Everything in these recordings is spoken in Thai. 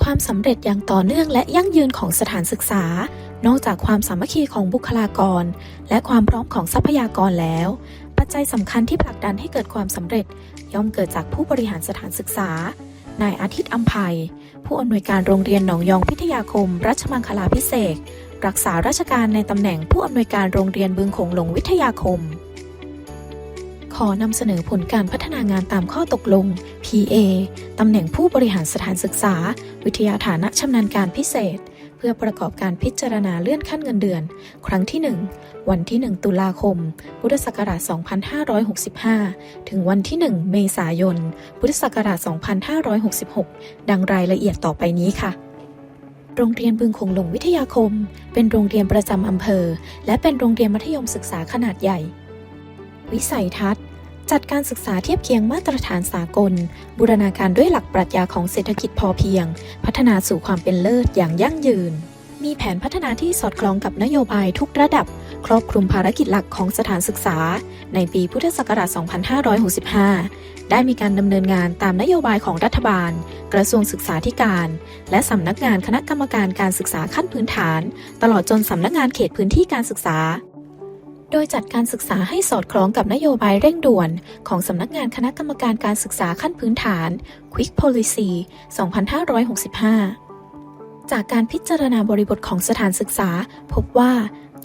ความสำเร็จอย่างต่อเนื่องและยั่งยืนของสถานศึกษา นอกจากความสามัคคีของบุคลากร และความพร้อมของทรัพยากรแล้ว ปัจจัยสำคัญที่ผลักดันให้เกิดความสำเร็จ ย่อมเกิดจากผู้บริหารสถานศึกษา นายอาทิตย์อัมภัย ผู้อำนวยการโรงเรียนหนองยองพิทยาคม รัชมังคลาพิเศษรักษาราชการในตำแหน่งผู้อำนวยการโรงเรียนบึงโขงหลงวิทยาคม ขอนำเสนอผลการพัฒนางานตามข้อตกลง PA ตำแหน่งผู้บริหารสถานศึกษา วิทยาฐานะชำนาญการพิเศษ เพื่อประกอบการพิจารณาเลื่อนขั้นเงินเดือน ครั้งที่ 1 วันที่ 1 ตุลาคม พุทธศักราช 2565 ถึงวันที่ 1 เมษายน พุทธศักราช 2566 ดังรายละเอียดต่อไปนี้ค่ะโรงเรียนบึงคงหลงวิทยาคม เป็นโรงเรียนประจำอำเภอ และเป็นโรงเรียนมัธยมศึกษาขนาดใหญ่ วิสัยทัศน์ จัดการศึกษาเทียบเคียงมาตรฐานสากล บูรณาการด้วยหลักปรัชญาของเศรษฐกิจพอเพียง พัฒนาสู่ความเป็นเลิศอย่างยั่งยืน มีแผนพัฒนาที่สอดคล้องกับนโยบายทุกระดับ ครอบคลุมภารกิจหลักของสถานศึกษา ในปีพุทธศักราช 2565 ได้มีการดำเนินงานตามนโยบายของรัฐบาล กระทรวงศึกษาธิการ และสำนักงานคณะกรรมการการศึกษาขั้นพื้นฐาน ตลอดจนสำนักงานเขตพื้นที่การศึกษา โดยจัดการศึกษาให้สอดคล้องกับนโยบายเร่งด่วน ของสำนักงานคณะกรรมการการศึกษาขั้นพื้นฐาน Quick Policy 2565 จากการพิจารณาบริบทของสถานศึกษา พบว่า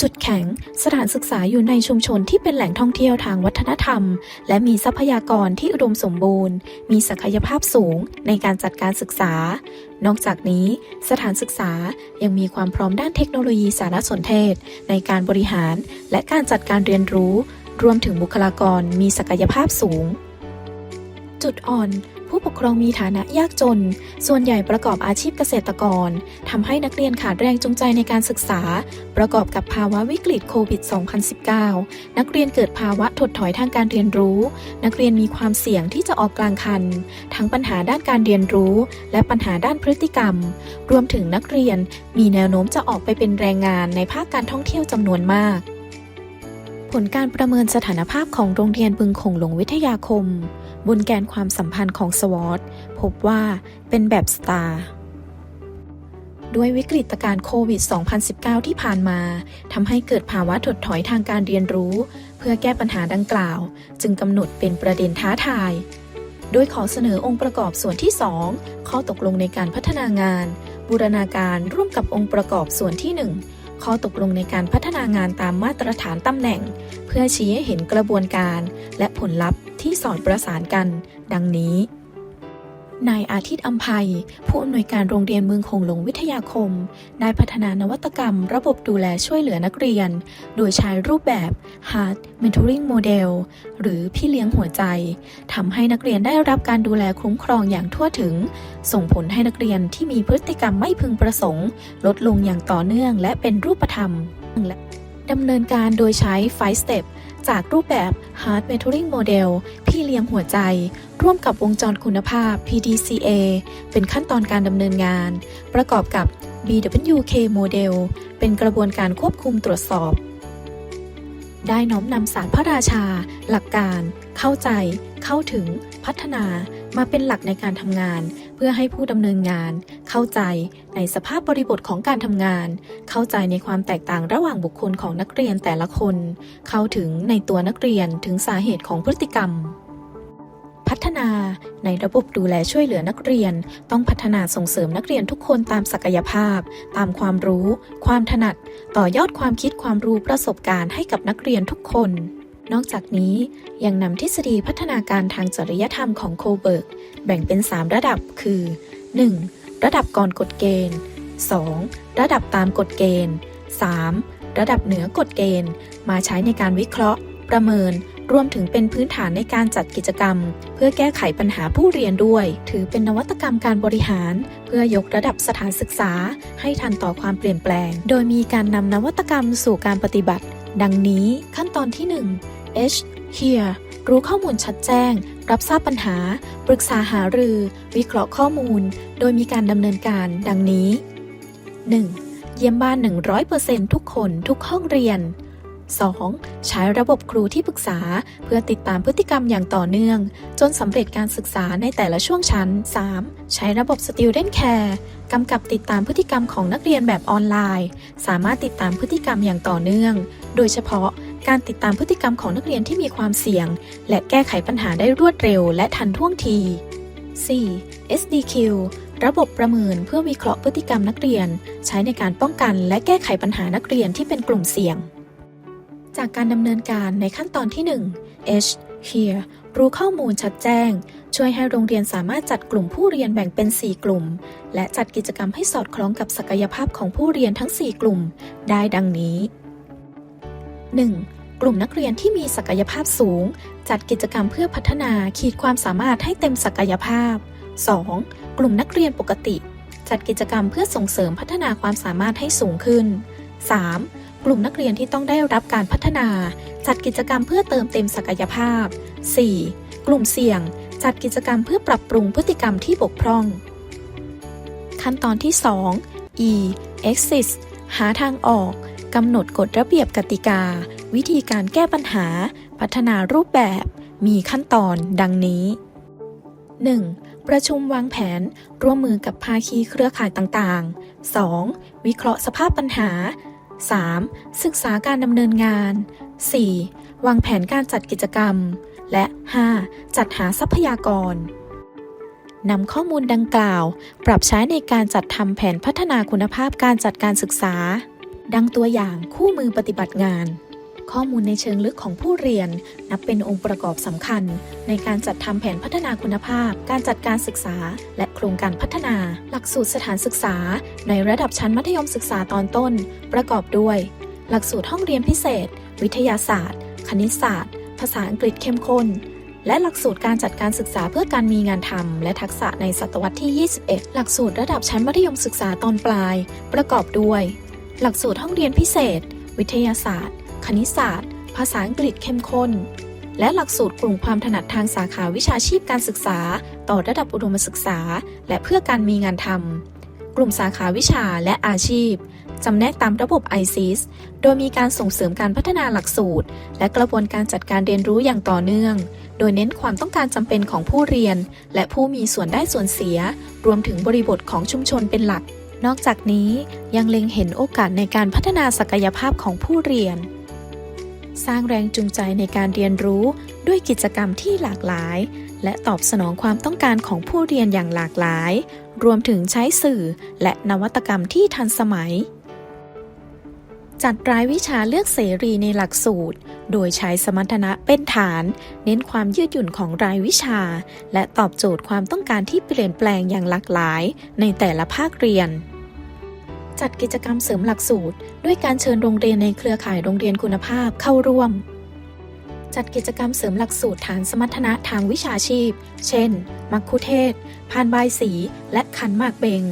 จุดแข็ง สถานศึกษาอยู่ในชุมชนที่เป็นแหล่งท่องเที่ยวทางวัฒนธรรม และมีทรัพยากรที่อุดมสมบูรณ์ มีศักยภาพสูงในการจัดการศึกษา นอกจากนี้ สถานศึกษายังมีความพร้อมด้านเทคโนโลยีสารสนเทศ ในการบริหาร และการจัดการเรียนรู้ รวมถึงบุคลากรมีศักยภาพสูง จุดอ่อน ผู้ปกครองมีฐานะยากจน ส่วนใหญ่ประกอบอาชีพเกษตรกรทำให้นักเรียนขาดแรงจูงใจในการศึกษา ประกอบกับภาวะวิกฤตโควิด 2019 นักเรียนเกิดภาวะถดถอยทางการเรียนรู้ นักเรียนมีความเสี่ยงที่จะออกกลางคัน ทั้งปัญหาด้านการเรียนรู้ และปัญหาด้านพฤติกรรม รวมถึงนักเรียนมีแนวโน้มจะออกไปเป็นแรงงานในภาคการท่องเที่ยวจำนวนมากผลการประเมินสถานภาพของโรงเรียนบึงคงหลงวิทยาคม บนแกนความสัมพันธ์ของสวอตพบว่าเป็นแบบสตาร์ด้วยวิกฤตการณ์โควิด 2019 ที่ผ่านมาทำให้เกิดภาวะถดถอยทางการเรียนรู้ เพื่อแก้ปัญหาดังกล่าว จึงกำหนดเป็นประเด็นท้าทาย โดยขอเสนอองค์ประกอบส่วนที่ 2 ข้อตกลงในการพัฒนางาน บูรณาการร่วมกับองค์ประกอบส่วนที่ 1 ข้อตกลงในการพัฒนางานตามมาตรฐานตำแหน่ง เพื่อชี้ให้เห็นกระบวนการและผลลัพธ์ที่สอดประสานกัน ดังนี้ นายอาทิตย์อัมภัย ผู้อำนวยการโรงเรียนเมืองคงหลงวิทยาคม ได้พัฒนานวัตกรรม ระบบดูแลช่วยเหลือนักเรียน โดยใช้รูปแบบ Heart Mentoring Model หรือพี่เลี้ยงหัวใจทำให้นักเรียนได้รับการดูแลคุ้มครองอย่างทั่วถึง ส่งผลให้นักเรียนที่มีพฤติกรรมไม่พึงประสงค์ ลดลงอย่างต่อเนื่องและเป็นรูปธรรมและ ดำเนินการโดยใช้ 5 Step จากรูปแบบ Heart Mentoring Model พี่เลี้ยงหัวใจ ร่วมกับวงจรคุณภาพ PDCA เป็นขั้นตอนการดำเนินงาน ประกอบกับ BWK Model เป็นกระบวนการควบคุมตรวจสอบ ได้น้อมนำสารพระราชา หลักการ เข้าใจ เข้าถึง พัฒนา มาเป็นหลักในการทำงาน เพื่อให้ผู้ดำเนินงาน เข้าใจในสภาพบริบทของการทำงาน เข้าใจในความแตกต่างระหว่างบุคคลของนักเรียนแต่ละคน เข้าถึงในตัวนักเรียนถึงสาเหตุของพฤติกรรม พัฒนาในระบบดูแลช่วยเหลือนักเรียน ต้องพัฒนาส่งเสริมนักเรียนทุกคนตามศักยภาพ ตามความรู้ ความถนัด ต่อยอดความคิดความรู้ประสบการณ์ให้กับนักเรียนทุกคนนอกจากนี้ยังนำทฤษฎีพัฒนาการทางจริยธรรมของโคเบิร์ก แบ่งเป็น 3 ระดับคือ 1. ระดับก่อนกฎเกณฑ์ 2. ระดับตามกฎเกณฑ์ 3. ระดับเหนือกฎเกณฑ์ มาใช้ในการวิเคราะห์ ประเมิน รวมถึงเป็นพื้นฐานในการจัดกิจกรรม เพื่อแก้ไขปัญหาผู้เรียนด้วย ถือเป็นนวัตกรรมการบริหาร เพื่อยกระดับสถานศึกษา ให้ทันต่อความเปลี่ยนแปลง โดยมีการนำนวัตกรรมสู่การปฏิบัติ ดังนี้ขั้นตอนที่ 1 H hear รู้ข้อมูลชัดแจ้ง รับทราบปัญหา ปรึกษาหารือ วิเคราะห์ข้อมูล โดยมีการดำเนินการดังนี้ 1. เยี่ยมบ้าน 100%ทุกคนทุกห้องเรียน 2. ใช้ระบบครูที่ปรึกษาเพื่อติดตามพฤติกรรมอย่างต่อเนื่อง จนสำเร็จการศึกษาในแต่ละช่วงชั้น 3. ใช้ระบบ Student Care กำกับติดตามพฤติกรรมของนักเรียนแบบออนไลน์ สามารถติดตามพฤติกรรมอย่างต่อเนื่อง โดยเฉพาะ การติดตามพฤติกรรมของนักเรียนที่มีความเสี่ยง และแก้ไขปัญหาได้รวดเร็วและทันท่วงที 4. SDQ ระบบประเมินเพื่อวิเคราะห์พฤติกรรมนักเรียน ใช้ในการป้องกันและแก้ไขปัญหานักเรียนที่เป็นกลุ่มเสี่ยง จากการดำเนินการในขั้นตอนที่ 1 H Hear รู้ข้อมูลชัดแจ้ง ช่วยให้โรงเรียนสามารถจัดกลุ่มผู้เรียนแบ่งเป็น 4 กลุ่ม และจัดกิจกรรมให้สอดคล้องกับศักยภาพของผู้เรียนทั้ง 4 กลุ่ม ได้ดังนี้ 1. กลุ่มนักเรียนที่มีศักยภาพสูง จัดกิจกรรมเพื่อพัฒนาขีดความสามารถให้เต็มศักยภาพ 2. กลุ่มนักเรียนปกติ จัดกิจกรรมเพื่อส่งเสริมพัฒนาความสามารถให้สูงขึ้น 3. กลุ่มนักเรียนที่ต้องได้รับการพัฒนา จัดกิจกรรมเพื่อเติมเต็มศักยภาพ 4. กลุ่มเสี่ยง จัดกิจกรรมเพื่อปรับปรุงพฤติกรรมที่บกพร่อง ขั้นตอนที่ 2 E Exit หาทางออกกำหนดกฎระเบียบกติกา วิธีการแก้ปัญหา พัฒนารูปแบบ มีขั้นตอนดังนี้ 1. ประชุมวางแผน ร่วมมือกับภาคีเครือข่ายต่างๆ 2. วิเคราะห์สภาพปัญหา 3. ศึกษาการดำเนินงาน 4. วางแผนการจัดกิจกรรม และ 5. จัดหาทรัพยากรนำข้อมูลดังกล่าว ปรับใช้ในการจัดทำแผนพัฒนาคุณภาพการจัดการศึกษา ดังตัวอย่างคู่มือปฏิบัติงาน ข้อมูลในเชิงลึกของผู้เรียน นับเป็นองค์ประกอบสำคัญ ในการจัดทำแผนพัฒนาคุณภาพ การจัดการศึกษา และโครงการพัฒนา หลักสูตรสถานศึกษา ในระดับชั้นมัธยมศึกษาตอนต้น ประกอบด้วย หลักสูตรห้องเรียนพิเศษ วิทยาศาสตร์ คณิตศาสตร์ ภาษาอังกฤษเข้มข้นและหลักสูตรการจัดการศึกษาเพื่อการมีงานทำและทักษะในศตวรรษที่ 21 หลักสูตรระดับชั้นมัธยมศึกษาตอนปลาย ประกอบด้วย หลักสูตรห้องเรียนพิเศษ วิทยาศาสตร์ คณิตศาสตร์ ภาษาอังกฤษเข้มข้น และหลักสูตรกลุ่มความถนัดทางสาขาวิชาชีพการศึกษา ต่อระดับอุดมศึกษา และเพื่อการมีงานทำกลุ่มสาขาวิชาและอาชีพจำแนกตามระบบ ICIS โดยมีการส่งเสริมการพัฒนาหลักสูตร และกระบวนการจัดการเรียนรู้อย่างต่อเนื่อง โดยเน้นความต้องการจำเป็นของผู้เรียน และผู้มีส่วนได้ส่วนเสีย รวมถึงบริบทของชุมชนเป็นหลัก นอกจากนี้ยังเล็งเห็นโอกาสในการพัฒนาศักยภาพของผู้เรียน สร้างแรงจูงใจในการเรียนรู้ด้วยกิจกรรมที่หลากหลาย และตอบสนองความต้องการของผู้เรียนอย่างหลากหลาย รวมถึงใช้สื่อและนวัตกรรมที่ทันสมัย จัดรายวิชาเลือกเสรีในหลักสูตร โดยใช้สมรรถนะเป็นฐาน เน้นความยืดหยุ่นของรายวิชา และตอบโจทย์ความต้องการที่เปลี่ยนแปลงอย่างหลากหลาย ในแต่ละภาคเรียน จัดกิจกรรมเสริมหลักสูตร ด้วยการเชิญโรงเรียนในเครือข่ายโรงเรียนคุณภาพเข้าร่วม จัดกิจกรรมเสริมหลักสูตรฐานสมรรถนะทางวิชาชีพ เช่น มัคคุเทศพานบายสี และขันหมากเบง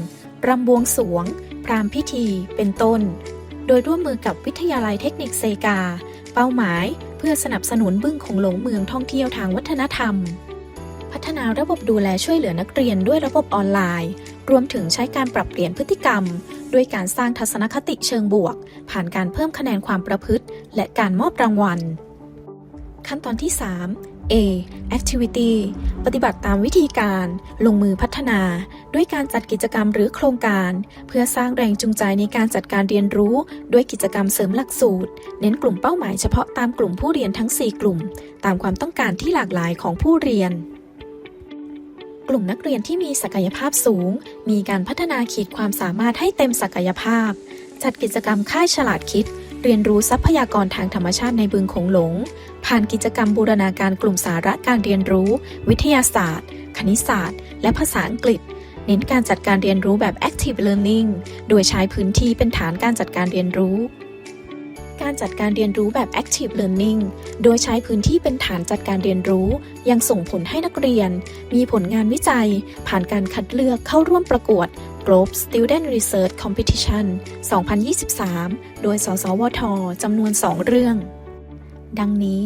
รำบวงสรวง พรามพิธี เป็นต้น โดยร่วมมือกับวิทยาลัยเทคนิคเซกา เป้าหมาย เพื่อสนับสนุนบึ้งของหลงเมืองท่องเที่ยวทางวัฒนธรรม พัฒนาระบบดูแลช่วยเหลือนักเรียนด้วยระบบออนไลน์ รวมถึงใช้การปรับเปลี่ยนพฤติกรรม ด้วยการสร้างทัศนคติเชิงบวก ผ่านการเพิ่มคะแนนความประพฤติ และการมอบรางวัล ขั้นตอนที่ 3 A Activity ปฏิบัติตามวิธีการ ลงมือพัฒนา ด้วยการจัดกิจกรรมหรือโครงการ เพื่อสร้างแรงจูงใจในการจัดการเรียนรู้ ด้วยกิจกรรมเสริมหลักสูตร เน้นกลุ่มเป้าหมายเฉพาะตามกลุ่มผู้เรียนทั้ง 4 กลุ่ม ตามความต้องการที่หลากหลายของผู้เรียน กลุ่มนักเรียนที่มีศักยภาพสูง มีการพัฒนาขีดความสามารถให้เต็มศักยภาพ จัดกิจกรรมค่ายฉลาดคิด เรียนรู้ทรัพยากรทางธรรมชาติในบึงโขงหลง ผ่านกิจกรรมบูรณาการกลุ่มสาระการเรียนรู้ วิทยาศาสตร์ คณิตศาสตร์ และภาษาอังกฤษ เน้นการจัดการเรียนรู้แบบ active learning โดยใช้พื้นที่เป็นฐานการจัดการเรียนรู้ การจัดการเรียนรู้แบบ active learning โดยใช้พื้นที่เป็นฐานจัดการเรียนรู้ ยังส่งผลให้นักเรียน มีผลงานวิจัย ผ่านการคัดเลือกเข้าร่วมประกวด Globe Student Research Competition 2023 โดย สสวท จำนวน 2 เรื่อง ดังนี้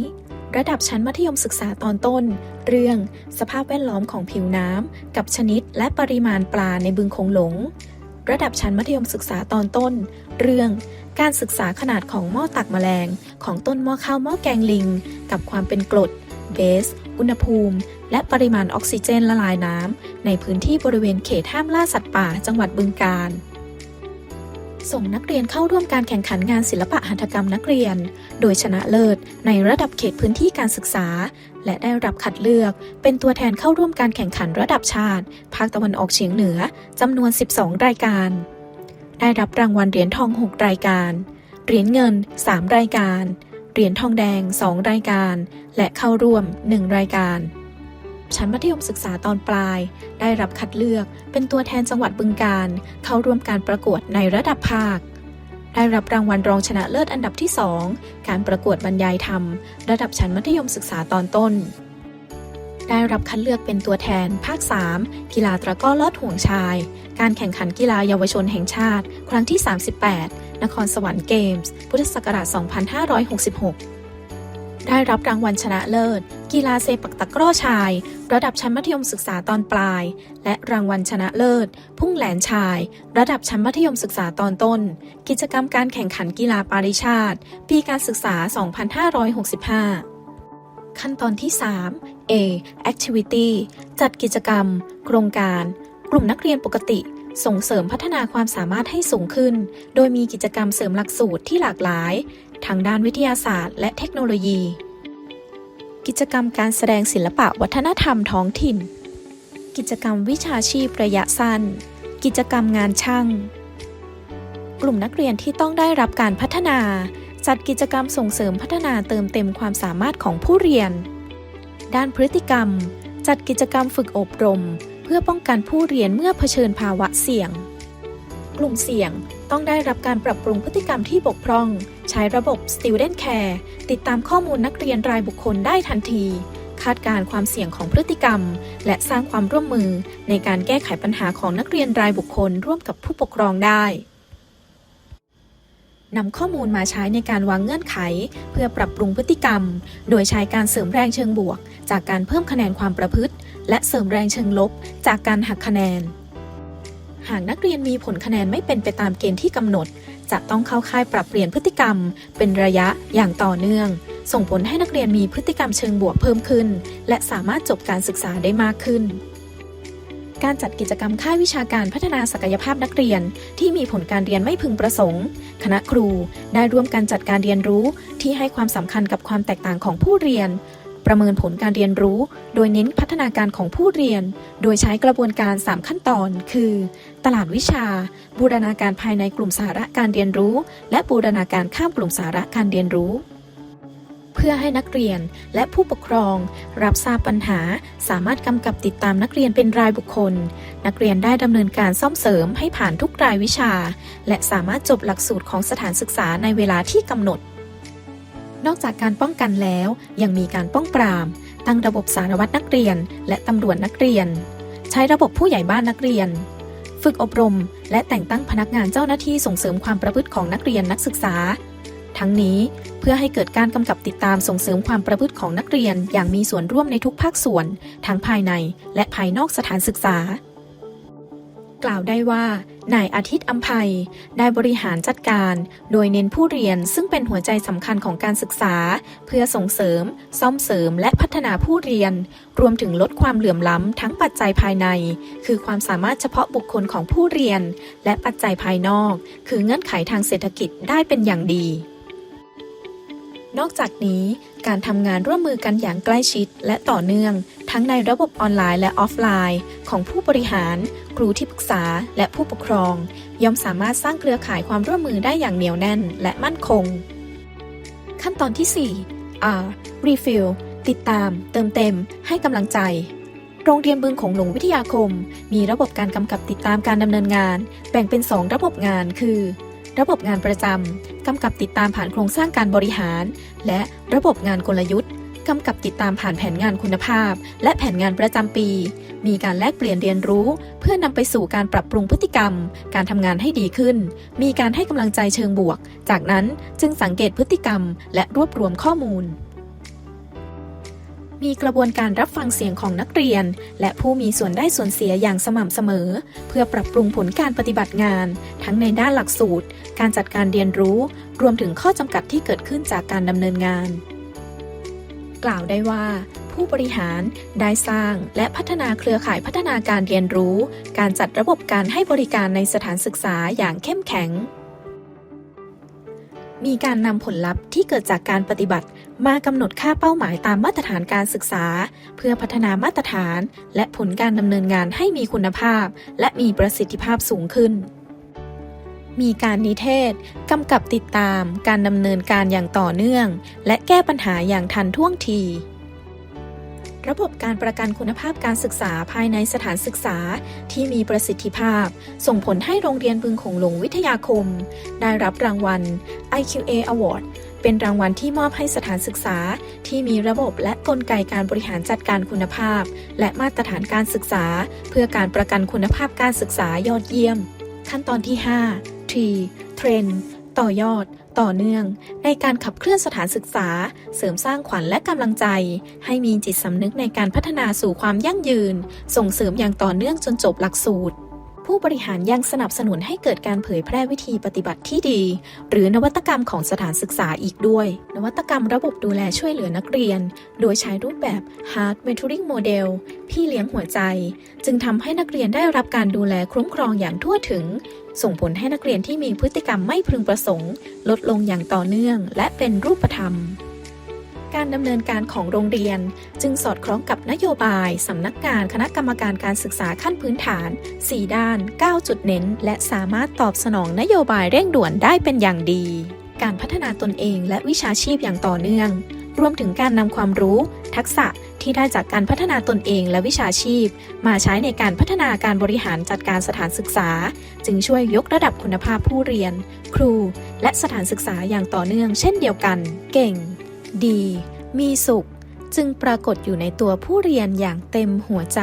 ระดับชั้นมัธยมศึกษาตอนต้น เรื่อง สภาพแวดล้อมของผิวน้ำ กับชนิดและปริมาณปลาในบึงคงหลง ระดับชั้นมัธยมศึกษาตอนต้น เรื่อง การศึกษาขนาดของหม้อตักแมลง ของต้นหม้อข้าวหม้อแกงลิง กับความเป็นกรดเบส อุณหภูมิ และปริมาณออกซิเจนละลายน้ำ ในพื้นที่บริเวณเขตห้ามล่าสัตว์ป่าจังหวัดบึงกาฬส่งนักเรียนเข้าร่วมการแข่งขันงานศิลปะหัตถกรรมนักเรียน โดยชนะเลิศในระดับเขตพื้นที่การศึกษา และได้รับคัดเลือก เป็นตัวแทนเข้าร่วมการแข่งขันระดับชาติ ภาคตะวันออกเฉียงเหนือจำนวน 12 รายการ ได้รับรางวัลเหรียญทอง 6 รายการ เหรียญเงิน 3 รายการ เหรียญทองแดง 2 รายการ และเข้าร่วม 1 รายการ ชั้นมัธยมศึกษาตอนปลาย ได้รับคัดเลือกเป็นตัวแทนจังหวัดบึงกาฬเข้าร่วมการประกวดในระดับภาค ได้รับรางวัลรองชนะเลิศอันดับที่ 2 การประกวดบรรยายธรรม ระดับชั้นมัธยมศึกษาตอนต้น ได้รับคัดเลือกเป็นตัวแทน ภาค 3 กีฬาตะกร้อลอดห่วงชาย การแข่งขันกีฬาเยาวชนแห่งชาติ ครั้งที่ 38 นครสวรรค์เกมส์ พุทธศักราช 2566 ได้รับรางวัลชนะเลิศ กีฬาเซปักตะกร้อชาย ระดับชั้นมัธยมศึกษาตอนปลาย และรางวัลชนะเลิศ พุ่งแหลนชาย ระดับชั้นมัธยมศึกษาตอนต้น กิจกรรมการแข่งขันกีฬาปาริชาติ ปีการศึกษา 2565ขั้นตอนที่ 3 A Activity จัดกิจกรรม โครงการ กลุ่มนักเรียนปกติ ส่งเสริมพัฒนาความสามารถให้สูงขึ้น โดยมีกิจกรรมเสริมหลักสูตรที่หลากหลาย ทางด้านวิทยาศาสตร์ และเทคโนโลยี กิจกรรมการแสดงศิลปะวัฒนธรรมท้องถิ่น กิจกรรมวิชาชีพระยะสั้น กิจกรรมงานช่าง กลุ่มนักเรียนที่ต้องได้รับการพัฒนา จัดกิจกรรมส่งเสริมพัฒนาเติมเต็มความสามารถของผู้เรียน ด้านพฤติกรรม จัดกิจกรรมฝึกอบรม เพื่อป้องกันผู้เรียนเมื่อเผชิญภาวะเสี่ยง กลุ่มเสี่ยงต้องได้รับการปรับปรุงพฤติกรรมที่บกพร่อง ใช้ระบบ Student Care ติดตามข้อมูลนักเรียนรายบุคคลได้ทันที คาดการความเสี่ยงของพฤติกรรม และสร้างความร่วมมือในการแก้ไขปัญหาของนักเรียนรายบุคคลร่วมกับผู้ปกครองได้ นำข้อมูลมาใช้ในการวางเงื่อนไข เพื่อปรับปรุงพฤติกรรม โดยใช้การเสริมแรงเชิงบวก จากการเพิ่มคะแนนความประพฤติ และเสริมแรงเชิงลบ จากการหักคะแนน หากนักเรียนมีผลคะแนนไม่เป็นไปตามเกณฑ์ที่กำหนด จะต้องเข้าค่ายปรับเปลี่ยนพฤติกรรม เป็นระยะอย่างต่อเนื่อง ส่งผลให้นักเรียนมีพฤติกรรมเชิงบวกเพิ่มขึ้น และสามารถจบการศึกษาได้มากขึ้น การจัดกิจกรรมค่ายวิชาการพัฒนาศักยภาพนักเรียน ที่มีผลการเรียนไม่พึงประสงค์ คณะครูได้ร่วมกันจัดการเรียนรู้ที่ให้ความสำคัญกับความแตกต่างของผู้เรียน ประเมินผลการเรียนรู้ โดยเน้นพัฒนาการของผู้เรียน โดยใช้กระบวนการ 3 ขั้นตอน คือ ตลาดวิชา บูรณาการภายในกลุ่มสาระการเรียนรู้ และบูรณาการข้ามกลุ่มสาระการเรียนรู้ พื่อให้นักเรียนและผู้ปกครอง รับทราบปัญหา สามารถกำกับติดตามนักเรียนเป็นรายบุคคล นักเรียนได้ดำเนินการซ่อมเสริมให้ผ่านทุกรายวิชา และสามารถจบหลักสูตรของสถานศึกษาในเวลาที่กำหนด นอกจากการป้องกันแล้ว ยังมีการป้องปราม ตั้งระบบสารวัตรนักเรียน และตำรวจนักเรียน ใช้ระบบผู้ใหญ่บ้านนักเรียนฝึกอบรม และแต่งตั้งพนักงานเจ้าหน้าที่ส่งเสริมความประพฤติของนักเรียนนักศึกษา ทั้งนี้ เพื่อให้เกิดการกำกับติดตามส่งเสริมความประพฤติของนักเรียนอย่างมีส่วนร่วมในทุกภาคส่วน ทั้งภายในและภายนอกสถานศึกษา กล่าวได้ว่านายอาทิตย์อัมภัยได้บริหารจัดการ โดยเน้นผู้เรียนซึ่งเป็นหัวใจสำคัญของการศึกษา เพื่อส่งเสริม ซ่อมเสริม และพัฒนาผู้เรียน รวมถึงลดความเหลื่อมล้ำทั้งปัจจัยภายใน คือความสามารถเฉพาะบุคคลของผู้เรียน และปัจจัยภายนอก คือเงื่อนไขทางเศรษฐกิจได้เป็นอย่างดี นอกจากนี้การทำงานร่วมมือกันอย่างใกล้ชิดและต่อเนื่อง ทั้งในระบบออนไลน์และออฟไลน์ ของผู้บริหาร ครูที่ปรึกษา และผู้ปกครอง ย่อมสามารถสร้างเครือข่ายความร่วมมือได้อย่างเหนียวแน่นและมั่นคง ขั้นตอนที่ 4 R Refill ติดตาม เติมเต็ม ให้กำลังใจโรงเรียนบึงของหลวงวิทยาคม มีระบบการกำกับติดตามการดำเนินงาน แบ่งเป็น 2 ระบบงานคือ ระบบงานประจำกำกับติดตามผ่านโครงสร้างการบริหาร และระบบงานกลยุทธ์กำกับติดตามผ่านแผนงานคุณภาพ และแผนงานประจำปี มีการแลกเปลี่ยนเรียนรู้ เพื่อนำไปสู่การปรับปรุงพฤติกรรม การทำงานให้ดีขึ้น มีการให้กำลังใจเชิงบวก จากนั้นจึงสังเกตพฤติกรรม และรวบรวมข้อมูล มีกระบวนการรับฟังเสียงของนักเรียน และผู้มีส่วนได้ส่วนเสียอย่างสม่ำเสมอ เพื่อปรับปรุงผลการปฏิบัติงาน ทั้งในด้านหลักสูตร การจัดการเรียนรู้ รวมถึงข้อจำกัดที่เกิดขึ้นจากการดำเนินงาน กล่าวได้ว่า ผู้บริหารได้สร้างและพัฒนาเครือข่ายพัฒนาการเรียนรู้ การจัดระบบการให้บริการในสถานศึกษาอย่างเข้มแข็ง มีการนำผลลัพธ์ที่เกิดจากการปฏิบัติ มากำหนดค่าเป้าหมายตามมาตรฐานการศึกษา เพื่อพัฒนามาตรฐาน และผลการดำเนินงานให้มีคุณภาพ และมีประสิทธิภาพสูงขึ้น มีการนิเทศ กำกับติดตามการดำเนินการอย่างต่อเนื่อง และแก้ปัญหาอย่างทันท่วงที ระบบการประกันคุณภาพการศึกษาภายในสถานศึกษาที่มีประสิทธิภาพ ส่งผลให้โรงเรียนบึงโขงหลงวิทยาคม ได้รับรางวัล IQA Award เป็นรางวัลที่มอบให้สถานศึกษาที่มีระบบและกลไกการบริหารจัดการคุณภาพ และมาตรฐานการศึกษา เพื่อการประกันคุณภาพการศึกษายอดเยี่ยม ขั้นตอนที่ 5 T Trend ต่อยอด ต่อเนื่อง ในการขับเคลื่อนสถานศึกษา เสริมสร้างขวัญและกำลังใจ ให้มีจิตสำนึกในการพัฒนาสู่ความยั่งยืน ส่งเสริมอย่างต่อเนื่องจนจบหลักสูตร ผู้บริหารยังสนับสนุนให้เกิดการเผยแพร่วิธีปฏิบัติที่ดี หรือนวัตกรรมของสถานศึกษาอีกด้วย นวัตกรรมระบบดูแลช่วยเหลือนักเรียน โดยใช้รูปแบบ Hard Mentoring Model พี่เลี้ยงหัวใจ จึงทำให้นักเรียนได้รับการดูแลคุ้มครองอย่างทั่วถึง ส่งผลให้นักเรียนที่มีพฤติกรรมไม่พึงประสงค์ ลดลงอย่างต่อเนื่อง และเป็นรูปธรรม การดำเนินการของโรงเรียน จึงสอดคล้องกับนโยบายสำนักงานคณะกรรมการการศึกษาขั้นพื้นฐาน 4 ด้าน 9 จุดเน้น และสามารถตอบสนองนโยบายเร่งด่วนได้เป็นอย่างดี การพัฒนาตนเองและวิชาชีพอย่างต่อเนื่อง รวมถึงการนำความรู้ ทักษะที่ได้จากการพัฒนาตนเองและวิชาชีพ มาใช้ในการพัฒนาการบริหารจัดการสถานศึกษา จึงช่วยยกระดับคุณภาพผู้เรียน ครู และสถานศึกษาอย่างต่อเนื่องเช่นเดียวกัน เก่ง ดี มีสุข จึงปรากฏอยู่ในตัวผู้เรียนอย่างเต็มหัวใจ